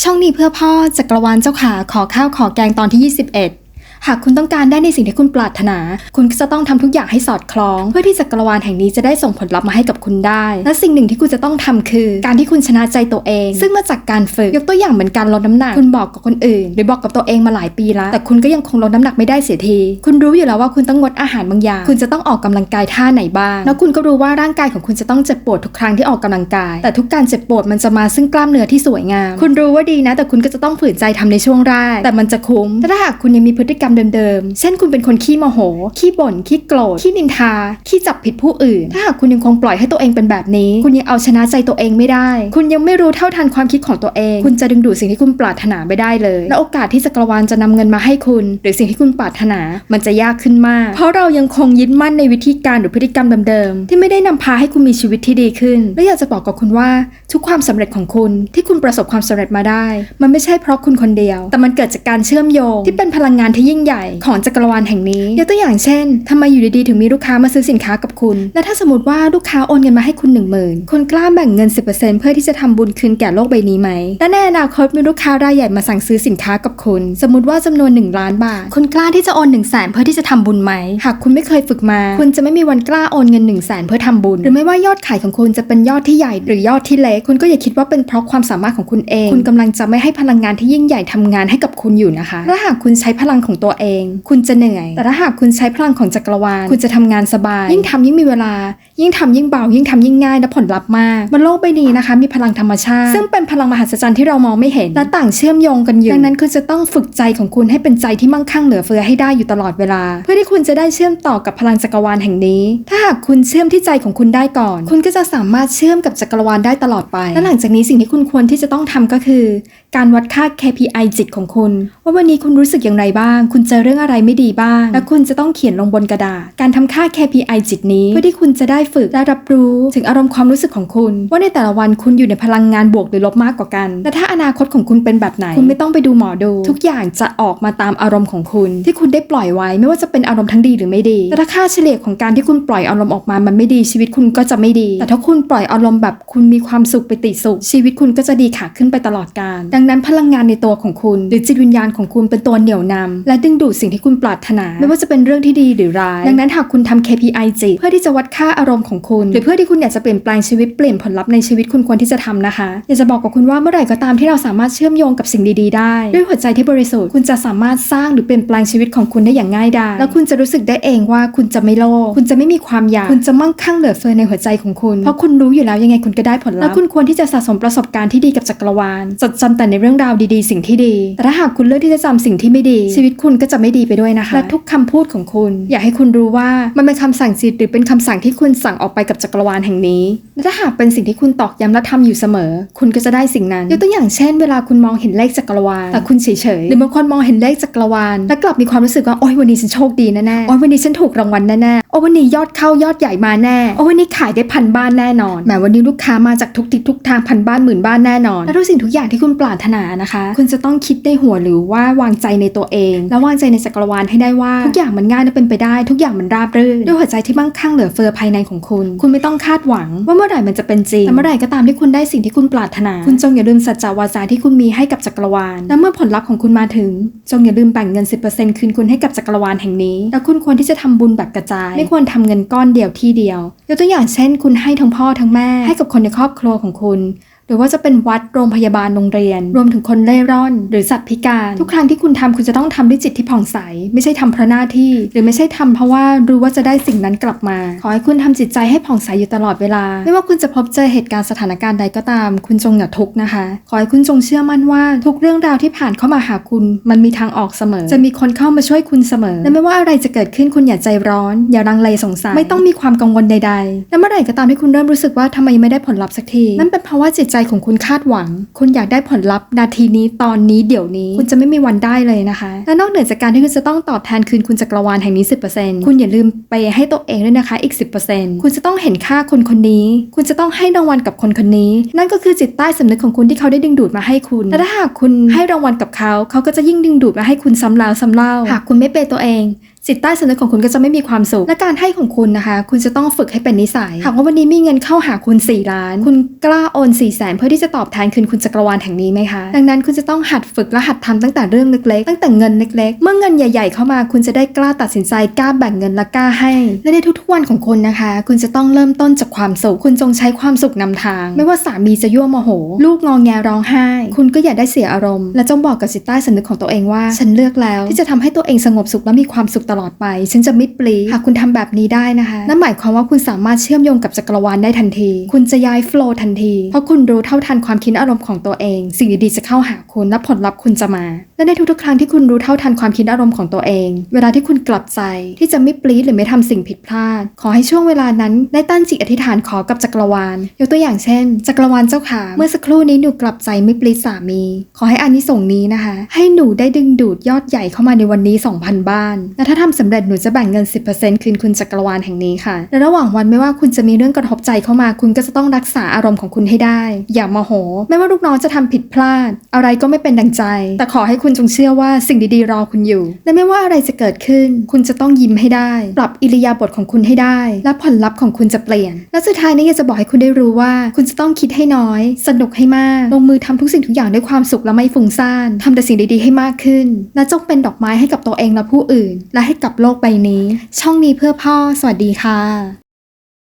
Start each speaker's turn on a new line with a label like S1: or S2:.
S1: ช่องนี้เพื่อพ่อจักรวาลเจ้าขาขอข้าวขอแกงตอนที่ 21 หากคุณต้องการได้ในสิ่งที่คุณปรารถนา คุณก็จะต้องทำทุกอย่างให้สอดคล้อง เพื่อที่จักรวาลแห่งนี้จะได้ส่งผลลัพธ์มาให้กับคุณได้ และสิ่งหนึ่งที่คุณจะต้องทำคือ การที่คุณชนะใจตัวเอง ซึ่งมาจากการฝึกยกตัวอย่างเหมือนการลดน้ำหนักคุณบอกกับคนอื่น หรือบอกกับตัวเองมาหลายปีแล้ว แต่คุณก็ยังคงลดน้ำหนักไม่ได้เสียที คุณรู้อยู่แล้วว่าคุณต้องงดอาหารบางอย่าง คุณจะต้องออกกำลังกายท่าไหนบ้าง แล้วคุณก็รู้ว่าร่างกายของคุณจะต้องเจ็บปวดทุกครั้งที่ออกกำลังกาย แต่ทุกการเจ็บปวดมันจะมาซึ่งกล้ามเนื้อที่สวยงาม คุณรู้ว่าดีนะ แต่คุณก็จะต้องฝืนใจทำในช่วงแรกแต่มันจะคุ้มแต่ถ้าหากคุณยังมีพฤติกรรมเดิมๆ เช่นคุณเป็นคนขี้โมโห ขี้บ่น ขี้โกรธ ขี้นินทา ขี้จับผิดผู้อื่น ถ้าหากคุณยังคงปล่อยให้ตัวเองเป็นแบบนี้ คุณยังเอาชนะใจตัวเองไม่ได้ คุณยังไม่รู้เท่าทันความคิดของตัวเอง คุณจะดึงดูดสิ่งที่คุณปรารถนาไม่ได้เลย และโอกาสที่จักรวาลจะนำเงินมาให้คุณ หรือสิ่งที่คุณปรารถนา มันจะยากขึ้นมาก เพราะเรายังคงยึดมั่นในวิธีการหรือพฤติกรรมเดิมๆ ที่ไม่ได้นำพาให้คุณมีชีวิตที่ดีขึ้น และอยากจะบอกกับคุณว่าทุกความสำเร็จของคุณที่คุณประสบความสำเร็จมาได้ มันไม่ใช่เพราะคุณคนเดียว แต่มันเกิดจากการเชื่อมโยงที่เป็นพลังงานที่ยิ่งใหญ่ของจักรวาลแห่งนี้ยกตัวอย่างเช่นทำไมอยู่ดีๆถึงมีลูกค้ามาซื้อสินค้ากับคุณ และถ้าสมมติว่าลูกค้าโอนเงินมาให้คุณ 1 0,000คุณกล้าแบ่งเงิน 10%เพื่อที่จะทำบุญคืนแก่โลกใบนี้ไหมและในอนาคตมีลูกค้ารายใหญ่มาสั่งซื้อสินค้ากับคุณ สมมติว่าจำนวน 1 ล้านบาท คุณกล้าที่จะโอน1 0 0 0 0แสนเพื่อที่จะทำบุญไหม หากคุณไม่เคยฝึกมา คุณจะไม่มีวันกล้าโอนเงิน1 0 0 0 0แสนเพื่อทำบุญ หรือไม่ว่ายอดขายของคุณจะเป็นยอดที่ใหญ่หรือยอดที่เล็ก คุณก็อย่าคิดว่าเป็นเพราะความสามารถของคุณเอง คุณกำลังจะไม่ให้พลังงานที่ยิ่งใหญ่ทำงานให้กับคุณอยู่นะคะและหากคุณใช้พลังของตัวเอง คุณจะเหนื่อย แต่ถ้าหากคุณใช้พลังของจักรวาล คุณจะทำงานสบาย ยิ่งทำยิ่งมีเวลา ยิ่งทำยิ่งเบา ยิ่งทำยิ่งง่ายและผลลัพธ์มากบนโลกใบนี้นะคะ มีพลังธรรมชาติ ซึ่งเป็นพลังมหัศจรรย์ที่เรามองไม่เห็น และต่างเชื่อมโยงกันอยู่ดังนั้นคุณจะต้องฝึกใจของคุณให้เป็นใจที่มั่งคั่งเหลือเฟือให้ได้อยู่ตลอดเวลา เพื่อที่คุณจะได้เชื่อมต่อกับพลังจักรวาลแห่งนี้ ถ้าหากคุณเชื่อมที่ใจของคุณได้ก่อน คุณก็จะสามารถเชื่อมกับจักรวาลได้ตลอดไปและหลังจากนี้สิ่งที่คุณควรที่จะต้องทำก็คือ การวัดค่า KPI จิตของคุณ ว่าวันนี้คุณรู้สึกอย่างไรบ้าง คุณเจอเรื่องอะไรไม่ดีบ้าง และคุณจะต้องเขียนลงบนกระดาษ การทำค่า KPI จิตนี้ เพื่อที่คุณจะได้ฝึกและรับรู้ถึงอารมณ์ความรู้สึกของคุณ ว่าในแต่ละวันคุณอยู่ในพลังงานบวกหรือลบมากกว่ากัน และถ้าอนาคตของคุณเป็นแบบไหน คุณไม่ต้องไปดูหมอดู ทุกอย่างจะออกมาตามอารมณ์ของคุณ ที่คุณได้ปล่อยไว้ ไม่ว่าจะเป็นอารมณ์ทั้งดีหรือไม่ดี แต่ถ้าค่าเฉลี่ยของการที่คุณปล่อยอารมณ์ออกมา มันไม่ดีชีวิตคุณก็จะไม่ดี แต่ถ้าคุณปล่อยอารมณ์แบบคุณมีความสุขไปติสุขชีวิตคุณก็จะดีขาขึ้นไปตลอดกาลดังนั้นพลังงานในตัวของคุณ หรือจิตวิญญาณของคุณเป็นตัวเหนี่ยวนำและดึงดูดสิ่งที่คุณปรารถนา ไม่ว่าจะเป็นเรื่องที่ดีหรือร้าย ดังนั้นหากคุณทำ KPI จิตเพื่อที่จะวัดค่าอารมณ์ของคุณ หรือเพื่อที่คุณอยากจะเปลี่ยนแปลงชีวิตเปลี่ยนผลลัพธ์ในชีวิตคุณควรที่จะทำนะคะ อยากจะบอกกับคุณว่าเมื่อไหร่ก็ตามที่เราสามารถเชื่อมโยงกับสิ่งดีๆ ได้ ด้วยหัวใจที่บริสุทธิ์คุณจะสามารถสร้างหรือเปลี่ยนแปลงชีวิตของคุณได้อย่างง่ายดายแล้วคุณจะรู้สึกได้เองว่าคุณจะไม่โลภคุณจะไม่มีความอยากคุณจะมั่งคั่งเหลือเฟือในหัวใจของคุณเพราะคุณรู้อยู่แล้วยังไงคุณก็ได้ผลลัพธ์และคุณควรที่จะสะสมประสบการณ์ที่ดีกับจักรวาลจดจำแต่ในเรื่องราวดีๆ สิ่งที่ดี แต่ถ้าหากคุณเลือกที่จะจำสิ่งที่ไม่ดี ชีวิตคุณก็จะไม่ดีไปด้วยนะคะ และทุกคำพูดของคุณ อยากให้คุณรู้ว่ามันเป็นคำสั่งจิตหรือเป็นคำสั่งที่คุณสั่งออกไปกับจักรวาลแห่งนี้และถ้าหากเป็นสิ่งที่คุณตอกย้ำและทำอยู่เสมอ คุณก็จะได้สิ่งนั้นยกตัวอย่างเช่น เวลาคุณมองเห็นเลขจักรวาลแต่คุณเฉยๆหรือบางคนมองเห็นเลขจักรวาล และกลับมีความรู้สึกว่าโอ้ยวันนี้ฉันโชคดีแน่ๆโอ้ยวันนี้ฉันถูกรางวัลแน่ๆ โอ้วันนี้ยอดเข้ายอดใหญ่มาแน่ โอ้วันนี้ขายได้พันบ้านแน่นอนแหมวันนี้ลูกค้ามาจากทุกทิศทุกทางพันบ้านหมื่นบ้านแน่นอน และทุกสิ่งทุกอย่างที่คุณปรารถนานะคะ คุณจะต้องคิดในหัวหรือว่าวางใจในตัวเอง แล้วางใจในจักรวาลให้ได้ว่าทุกอย่างมันง่ายและเป็นไปได้ ทุกอย่างมันราบรื่นด้วยหัวใจที่มั่งคั่งเหลือเฟือภายในของคุณ คุณไม่ต้องคาดหวัง ว่าเมื่อไหร่มันจะเป็นจริงแต่เมื่อไหร่ก็ตามที่คุณได้สิ่งที่คุณปรารถนา คุณจงอย่าลืมสัจจวาจาที่คุณมีให้กับจักรวาล และเมื่อผลลัพธ์ของคุณมาถึง จงอย่าลืมแบ่งเงิน 10%คืนคุณให้กับจักรวาลแห่งนี้ และคุณควรที่จะทำบุญแบบกระจายไม่ควรทำเงินก้อนเดียวที่เดียวยกตัวอย่างเช่น คุณให้ทั้งพ่อทั้งแม่ให้กับคนในครอบครัวของคุณ รือว่าจะเป็นวัดโรงพยาบาลโรงเรียน รวมถึงคนเล่ร่อน หรือสัตว์พิการ ทุกครั้งที่คุณทำคุณจะต้องทำด้วยจิตที่ผ่องใส ไม่ใช่ทำเพราะหน้าที่ หรือไม่ใช่ทำเพราะว่ารู้ว่าจะได้สิ่งนั้นกลับมา ขอให้คุณทำจิตใจให้ผ่องใสอยู่ตลอดเวลา ไม่ว่าคุณจะพบเจอเหตุการณ์สถานการณ์ใดก็ตาม คุณจงอย่าทุกข์นะคะ ขอให้คุณจงเชื่อมั่นว่าทุกเรื่องราวที่ผ่านเข้ามาหาคุณ มันมีทางออกเสมอ จะมีคนเข้ามาช่วยคุณเสมอ และไม่ว่าอะไรจะเกิดขึ้นคุณอย่าใจร้อน อย่ารังเลสงสัยไม่ต้องมีความกังวลใด ๆ และเมื่อไหร่ก็ตามที่คุณเริ่มรู้สึกว่าทำไมไม่ได้ผลลัพธ์สักทีนั่นเป็นเพราะว่าจิตใจของคุณคาดหวัง คุณอยากได้ผลลัพธ์นาทีนี้ตอนนี้เดี๋ยวนี้ คุณจะไม่มีวันได้เลยนะคะ และนอกเหนือจากการที่คุณจะต้องตอบแทนคืนคุณจักรวาลแห่งนี้ 10%คุณอย่าลืมไปให้ตัวเองด้วยนะคะอีก 10%คุณจะต้องเห็นค่าคนคนนี้ คุณจะต้องให้รางวัลกับคนคนนี้ นั่นก็คือจิตใต้สำนึกของคุณที่เขาได้ดึงดูดมาให้คุณและถ้าหากคุณให้รางวัลกับเขา เขาก็จะยิ่งดึงดูดมาให้คุณซ้ำแล้วซ้ำเล่าหากคุณไม่เปตัวเอง จิตใต้สำนึกของคุณก็จะไม่มีความสุข และการให้ของคุณนะคะ คุณจะต้องฝึกให้เป็นนิสัย หากว่าวันนี้มีเงินเข้าหาคุณ 4 ล้าน คุณกล้าโอน4ี่แสนเพื่อที่จะตอบแทนคืนคุณจักรวาลแห่งนี้ไหมคะ ดังนั้นคุณจะต้องหัดฝึกและหัดทำตั้งแต่เรื่องเล็กๆ ตั้งแต่เงินเล็ก ๆ เมื่อเงินใหญ่ ๆ เข้ามา คุณจะได้กล้าตัดสินใจกล้าแบ่งเงินและกล้าให้ และในทุกๆวันของคุณนะคะ คุณจะต้องเริ่มต้นจากความสุข คุณจงใช้ความสุขนำทาง ไม่ว่าสามีจะยั่วโมโห ลูกงองแงร้องไห้ คุณก็อย่าได้เสียอารมณ์ และจงบอกกับจิตใต้สำนึกของตัวเองว่า ฉันเลือกแล้ว ที่จะทำให้ตัวเองสงบสุขและมีความสุขตลอดไปฉันจะไม่ปลีหากคุณทำแบบนี้ได้นะคะ นั่นหมายความว่าคุณสามารถเชื่อมโยงกับจักรวาลได้ทันที คุณจะย้ายโฟล์ทันที เพราะคุณรู้เท่าทันความคิดอารมณ์ของตัวเอง สิ่งดีๆจะเข้าหาคุณและผลลัพธ์คุณจะมา และในทุกๆ ครั้งที่คุณรู้เท่าทันความคิดอารมณ์ของตัวเอง เวลาที่คุณกลับใจที่จะไม่ปลีหรือไม่ทำสิ่งผิดพลาด ขอให้ช่วงเวลานั้นได้ตั้งจิตอธิษฐานขอกับจักรวาล ยกตัวอย่างเช่น จักรวาลเจ้าขาเมื่อสักครู่นี้หนูกลับใจไม่ปลีสามี ขอให้อานิสงส์นี้นะคะ ให้หนูได้ดึงดูดยอดใหญ่เข้ามาในวันนี้ 2,000 บ้านและถ้าทำสำเร็จหนูจะแบ่งเงิน 10%คืนคุณจักรวาลแห่งนี้ค่ะและระหว่างวันไม่ว่าคุณจะมีเรื่องกระทบใจเข้ามา คุณก็จะต้องรักษาอารมณ์ของคุณให้ได้ อย่าโมโห ไม่ว่าลูกน้องจะทำผิดพลาด อะไรก็ไม่เป็นดังใจ แต่ขอให้คุณจงเชื่อว่าสิ่งดีๆรอคุณอยู่ และไม่ว่าอะไรจะเกิดขึ้น คุณจะต้องยิ้มให้ได้ ปรับอิริยาบถของคุณให้ได้ และผลลัพธ์ของคุณจะเปลี่ยน และสุดท้ายนี้อยากจะบอกให้คุณได้รู้ว่า คุณจะต้องคิดให้น้อย สนุกให้มาก ลงมือทำทุกสิ่งทุกอย่างด้วยความสุขและไม่ฟุ้งซ่านทำแต่สิ่งดีๆให้มากขึ้น และจงเป็นดอกไม้ให้กับตัวเองและผู้อื่น และให้กับโลกใบนี้ ช่องนี้เพื่อพ่อ สวัสดีค่ะ